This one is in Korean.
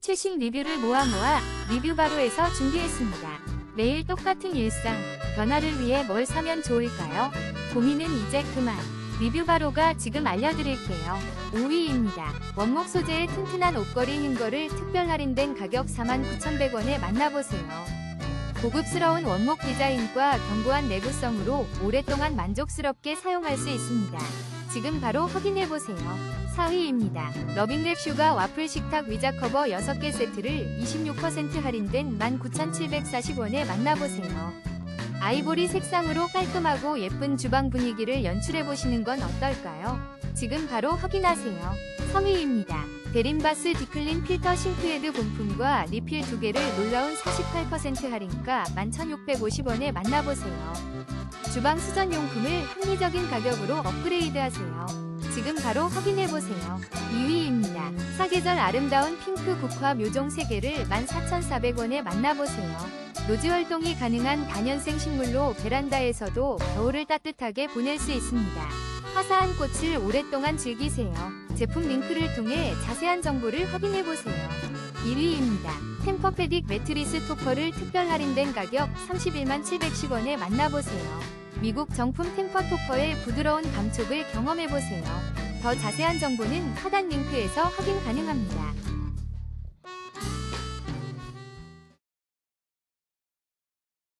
최신 리뷰를 모아 모아 리뷰 바로에서 준비했습니다. 매일 똑같은 일상, 변화를 위해 뭘 사면 좋을까요? 고민은 이제 그만. 리뷰 바로가 지금 알려드릴게요. 5위입니다. 원목 소재의 튼튼한 옷걸이 흰거를 특별 할인된 가격 49,100원에 만나보세요. 고급스러운 원목 디자인과 견고한 내구성으로 오랫동안 만족스럽게 사용할 수 있습니다. 지금 바로 확인해보세요. 4위입니다. 러빙랩 슈가 와플 식탁 위자 커버 6개 세트를 26% 할인된 19,740원에 만나보세요. 아이보리 색상으로 깔끔하고 예쁜 주방 분위기를 연출해보시는 건 어떨까요? 지금 바로 확인하세요. 3위입니다. 데림바스 디클린 필터 싱크헤드 본품과 리필 2개를 놀라운 48% 할인가 11,650원에 만나보세요. 주방 수전용품을 합리적인 가격으로 업그레이드하세요. 지금 바로 확인해보세요. 2위입니다. 사계절 아름다운 핑크 국화 묘종 3개를 14,400원에 만나보세요. 노지 활동이 가능한 다년생 식물로 베란다에서도 겨울을 따뜻하게 보낼 수 있습니다. 화사한 꽃을 오랫동안 즐기세요. 제품 링크를 통해 자세한 정보를 확인해보세요. 1위입니다. 템퍼페딕 매트리스 토퍼를 특별 할인된 가격 31만 710원에 만나보세요. 미국 정품 템퍼 토퍼의 부드러운 감촉을 경험해보세요. 더 자세한 정보는 하단 링크에서 확인 가능합니다.